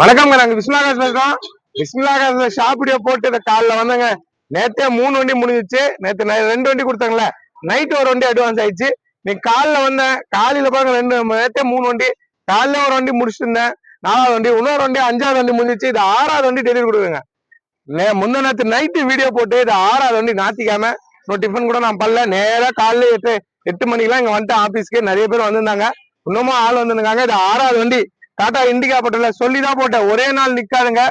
வணக்கம்ங்க நாங்க விஸ்வநாகாஸ் பேசுறோம் விஸ்வநாகாஸ் ஷாப் வீடியோ போட்டு காலில் காலைல வந்தங்க. நேத்தே மூணு வண்டி முடிஞ்சிச்சு. நேத்து நை- ரெண்டு வண்டி கொடுத்தாங்களே. நைட் ஒரு வண்டி அட்வான்ஸ் ஆயிடுச்சு. நீ காலில் வந்தேன் காலையில பாருங்க ரெண்டு நேத்தே மூணு வண்டி. காலைல ஒரு வண்டி முடிச்சுட்டு இருந்தேன் நாலாவது வண்டி இன்னொரு வண்டி அஞ்சாவது வண்டி முடிஞ்சிச்சு. இது ஆறாவது வண்டி டெலிவரி கொடுக்குங்க. நே முந்த நேத்து நைட்டு வீடியோ போட்டு இது ஆறாவது வண்டி நாத்திக்காம இன்னும் டிஃபன் கூட நான் பண்ணல. நேராக காலைல எட்டு எட்டு மணிக்கெல்லாம் இங்கே வந்துட்டேன் ஆஃபீஸ்க்கு நிறைய பேர் வந்திருந்தாங்க. இன்னமும் ஆள் வந்திருந்தாங்க. இது ஆறாவது வண்டி டாடா இண்டிகா போட்டல சொல்லிதான் போட்டேன். ஒரே நாள் நிக்காதுங்க.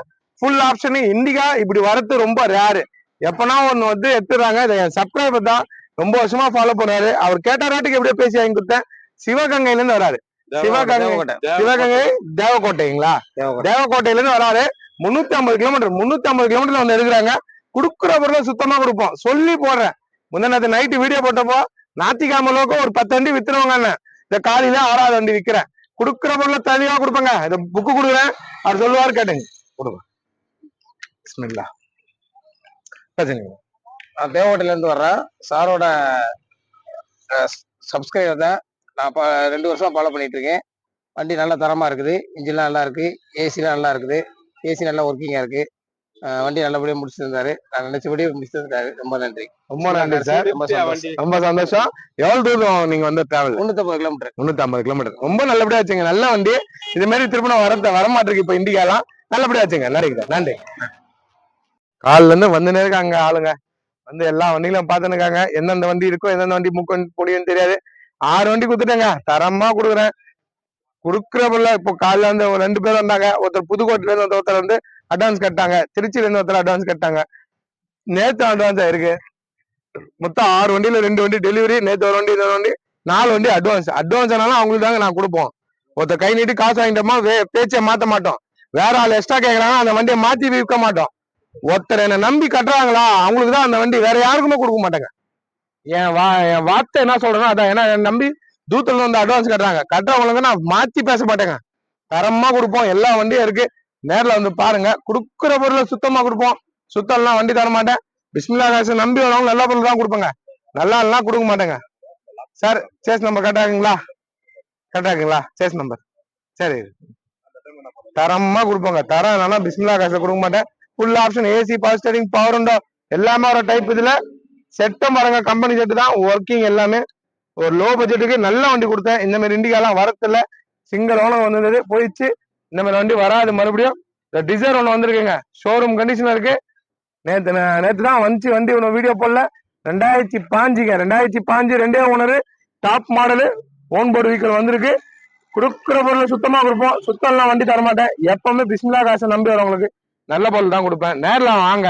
ஃபுல் ஆப்ஷன் இண்டிகா இப்படி வரது ரொம்ப ரேரு எப்பனா ஒண்ணு வந்து எடுத்துறாங்க இதை சப்ஸ்கிரைபர் தான் ரொம்ப வருஷமா ஃபாலோ பண்ணுவாரு அவர் கேட்டாராட்டுக்கு எப்படியோ பேசி வாங்கி கொடுத்தேன். சிவகங்கையில இருந்து வராரு. சிவகங்கை சிவகங்கை தேவக்கோட்டைங்களா தேவக்கோட்டையில இருந்து வராரு. முன்னூத்தி ஐம்பது கிலோமீட்டர் முன்னூத்தி ஐம்பது கிலோமீட்டர்ல வந்து எடுக்கிறாங்க. குடுக்குற பொருளை சுத்தமா கொடுப்போம். சொல்லி போடுறேன். முந்தினத்து நைட்டு வீடியோ போட்டப்போ ஞாத்திக்கிழமை லோக்கம் ஒரு பத்து வண்டி வித்துருவாங்க இந்த காலையில ஆறாவது வண்டி விக்கிறேன். கொடுக்குற பொருளை தனியா கொடுப்பேங்க. இந்த புக்கு கொடுக்குறேன். அவர் சொல்லுவாரு கேட்டுங்க. கொடுங்க. பிஸ்மில்லா. பேசுங்க நான் தேவகோட்டையில இருந்து வர்றேன். சாரோட சப்ஸ்கிரைபர் தான். நான் ப ரெண்டு வருஷமா ஃபாலோ பண்ணிட்டு இருக்கேன் வண்டி நல்ல தரமா இருக்குது. இன்ஜின்லாம் நல்லா இருக்கு. ஏசிலாம் நல்லா இருக்குது. ஏசி நல்லா ஒர்க்கிங்கா இருக்கு. வண்டி நல்லபடியா முடிச்சிருந்தாரு. நான் நினைச்சபடி முடிச்சிருந்தாரு. ரொம்ப நன்றி. ரொம்ப நன்றி சார். ரொம்ப சந்தோஷம். ரொம்ப சந்தோஷம். எவ்வளவு தூரம் நீங்க வந்து டிராவல் முன்னூத்தம்பது கிலோமீட்டர் முன்னூத்தி கிலோமீட்டர் ரொம்ப நல்லபடியா வச்சுங்க நல்ல வண்டி. இது மாதிரி திரும்ப நான் வர வரமாட்டிருக்கு இப்ப இண்டிகாலாம் நல்லபடியா வச்சுங்க நன்றிங்க நன்றி. காலில இருந்து வந்துனே இருக்காங்க ஆளுங்க. வந்து எல்லா வண்டிகளும் பார்த்துன்னு இருக்காங்க. எந்தெந்த வண்டி இருக்கோ எந்தெந்த வண்டி முக்கு முடியும்னு தெரியாது. ஆறு வண்டி கொடுத்துட்டேங்க. தரமா கொடுக்குறேன். கொடுக்குறப்பல இப்போ காலைல வந்து ஒரு ரெண்டு பேர் வந்தாங்க. ஒருத்தர் புதுக்கோட்டையில இருந்து ஒருத்தர் வந்து அட்வான்ஸ் கட்டாங்க. திருச்சியில இருந்து ஒருத்தர் அட்வான்ஸ் கட்டாங்க. நேத்து அட்வான்ஸ் ஆயிருக்கு. மொத்தம் ஆறு வண்டியில ரெண்டு வண்டி டெலிவரி நேத்து ஒரு வண்டி இன்னொரு வண்டி நாலு வண்டி அட்வான்ஸ் அட்வான்ஸ் ஆனாலும் அவங்களுக்கு தாங்க நான் கொடுப்போம். ஒருத்தர் கை நீட்டி காசு வாங்கிட்டோமா வே- பேச்சை மாத்த மாட்டோம். வேற ஆள் எக்ஸ்ட்ரா கேக்குறாங்க அந்த வண்டியை மாத்தி விற்க மாட்டோம். ஒருத்தர் என்ன நம்பி கட்டுறாங்களா அவங்களுக்கு தான் அந்த வண்டி வேற யாருக்குமே கொடுக்க மாட்டாங்க. என் வா என் வார்த்தை என்ன சொல்றேன்னா அதான். ஏன்னா என்னை நம்பி தூத்துல வந்து அட்வான்ஸ் கட்டுறாங்க. கட்டுறவங்களுக்கு நான் மாத்தி பேச மாட்டேங்க. தரமா கொடுப்போம். எல்லா வண்டியும் இருக்கு. நேர்ல வந்து பாருங்க. கொடுக்குற பொருளை சுத்தமா கொடுப்போம். சுத்தம்லாம் வண்டி தர மாட்டேன். பிஸ்மில்லா காசு நம்பி வரவங்க நல்ல பொருள் தான் கொடுப்பேங்க. நல்லா எல்லாம் கொடுக்க மாட்டேங்க. சார் சேஸ் நம்பர் கரெக்டாகுங்களா கரெக்டாகுங்களா சேஸ் நம்பர் சரி. தரமா கொடுப்போங்க. தரம் இல்லைன்னா பிஸ்மில்லா காசு கொடுக்க மாட்டேன். Full option AC power steering power உண்டோ எல்லாமே ஒரு டைப் இதுல. செட்டம் வரங்க கம்பெனி செட்டு தான். ஒர்க்கிங் எல்லாமே. ஒரு லோ பட்ஜெட்டுக்கு நல்ல வண்டி கொடுத்தேன். இந்த மாதிரி இண்டிகாலாம் வரத்துல சிங்கிள் ஓனர் வந்திருந்தது. போயிடுச்சு. இந்த மாதிரி வண்டி வராது மறுபடியும். இந்த டிசைர் ஒன்று வந்திருக்குங்க. ஷோரூம் கண்டிஷன் இருக்கு. நேற்று நான் நேற்று தான் வந்துச்சு வண்டி ஒன்று வீடியோ போடல. ரெண்டாயிரத்தி பாஞ்சுங்க. ரெண்டாயிரத்தி பாஞ்சு ரெண்டே owner top model own board vehicle வந்திருக்கு. கொடுக்குற பொருள் சுத்தமாக கொடுப்போம். சுத்தம்லாம் வண்டி தரமாட்டேன். எப்பவுமே பிஸ்மிலா காசை நம்பி வரவங்களுக்கு நல்ல பொருள் தான் கொடுப்பேன். நேரில் வாங்க.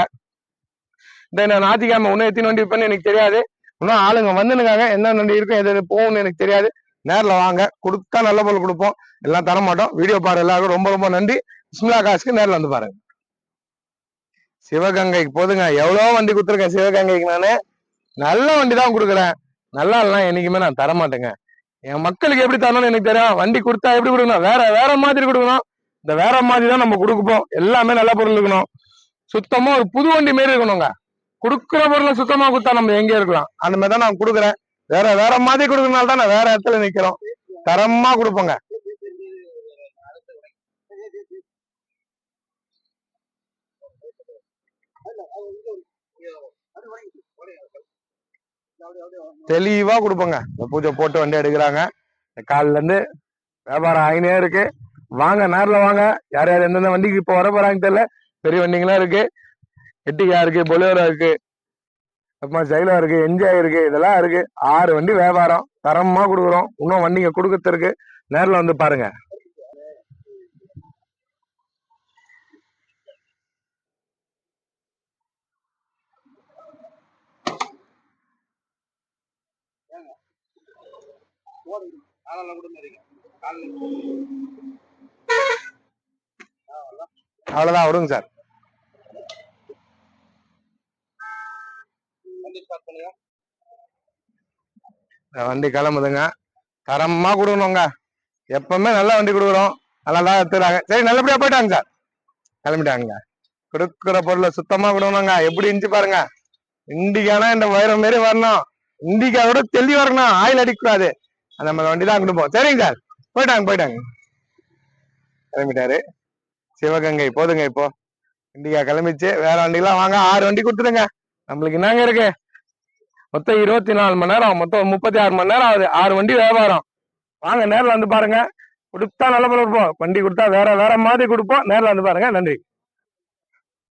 இந்த நான் ஞாத்திக்கிழமை இன்னும் எத்தனை வண்டி விற்பேன்னு எனக்கு தெரியாது. இன்னும் ஆளுங்க வந்துனுக்காங்க என்ன வண்டி இருக்கும் எது எது போகும்னு எனக்கு தெரியாது. நேரில் வாங்க. கொடுத்தா நல்ல பொருள் கொடுப்போம். எல்லாம் தர மாட்டோம். வீடியோ பாரு எல்லாருக்கும் ரொம்ப ரொம்ப நன்றி. சிம்லா காசுக்கு நேரில் வந்து பாருங்க. சிவகங்கைக்கு போதுங்க. எவ்வளோ வண்டி கொடுத்துருக்கேன் சிவகங்கைக்கு நானு? நல்ல வண்டி தான் கொடுக்குறேன். நல்லா இல்லைனா என்னைக்குமே நான் தர மாட்டேங்க. என் மக்களுக்கு எப்படி தரணும்னு எனக்கு தெரியும் வண்டி கொடுத்தா எப்படி கொடுக்கணும்? வேற வேற மாதிரி கொடுக்கணும். இந்த வேற மாதிரி தான் நம்ம கொடுப்போம் எல்லாமே நல்ல பொருள் இருக்கணும். சுத்தமா ஒரு புது வண்டி மாரி இருக்கணுங்க. கொடுக்குற பொருளை சுத்தமா கொடுத்தா நம்ம எங்கே இருக்கலாம்? அந்த மாதிரி தான் நான் கொடுக்குறேன். வேற வேற மாதிரி கொடுக்கறதுனால தான் வேற இடத்துல நிக்கிறோம். தரமா கொடுப்போங்க. தெளிவா கொடுப்போங்க. இந்த பூஜை போட்டு வண்டி எடுக்கிறாங்க. காலில இருந்து வியாபாரம் ஆகினே இருக்கு. வாங்க நேரில் வாங்க. யார் யார் எந்தெந்த வண்டிக்கு இப்போ வர போறாங்க தெரியல. பெரிய வண்டிங்களாம் இருக்கு. எட்டிகா இருக்கு பொலியோரா இருக்கு. அப்புறமா ஜைலோ இருக்கு என்ஜாய் இருக்கு இதெல்லாம் இருக்கு. ஆறு வண்டி வியாபாரம். தரமா கொடுக்குறோம். இன்னும் வண்டிங்க கொடுக்கறதுக்கு நேரில் வந்து பாருங்க. அவ்வளவுதான் விடுங்க சார். வண்டி கிளம்புதுங்க. தரமா கொடுக்கணுங்க. எப்பவுமே நல்ல வண்டி கொடுக்குறோம். நல்லா தான் எடுத்துறாங்க சரி நல்லபடியா போயிட்டாங்க சார். கிளம்பிட்டாங்க. கொடுக்குற பொருளை சுத்தமா கொடுக்கணுங்க எப்படி இருந்துச்சு பாருங்க. இண்டிகானா இந்த வைரம் மாரி வரணும். இண்டிகாவோட தெளி வரணும். ஆயில் அடிக்கூடாது அந்த மாதிரி வண்டி தான் கொடுப்போம். சரிங்க சார். போயிட்டாங்க போயிட்டாங்க. கிளம்பிட்டாரு. சிவகங்கை போதுங்க இப்போ. இண்டிகா கிளம்பிச்சு வேற வண்டிலாம் வாங்க. ஆறு வண்டி கொடுத்துருங்க நம்மளுக்கு என்னங்க இருக்கு? மொத்தம் இருபத்தி நாலு மணி நேரம் மொத்தம் முப்பத்தி ஆறு மணி நேரம் ஆகுது. ஆறு வண்டி வியாபாரம். வாங்க நேரில் வந்து பாருங்க. கொடுத்தா நல்ல பொருள் இருப்போம் வண்டி கொடுத்தா வேற வேற மாதிரி கொடுப்போம். நேரில் வந்து பாருங்க. நன்றி.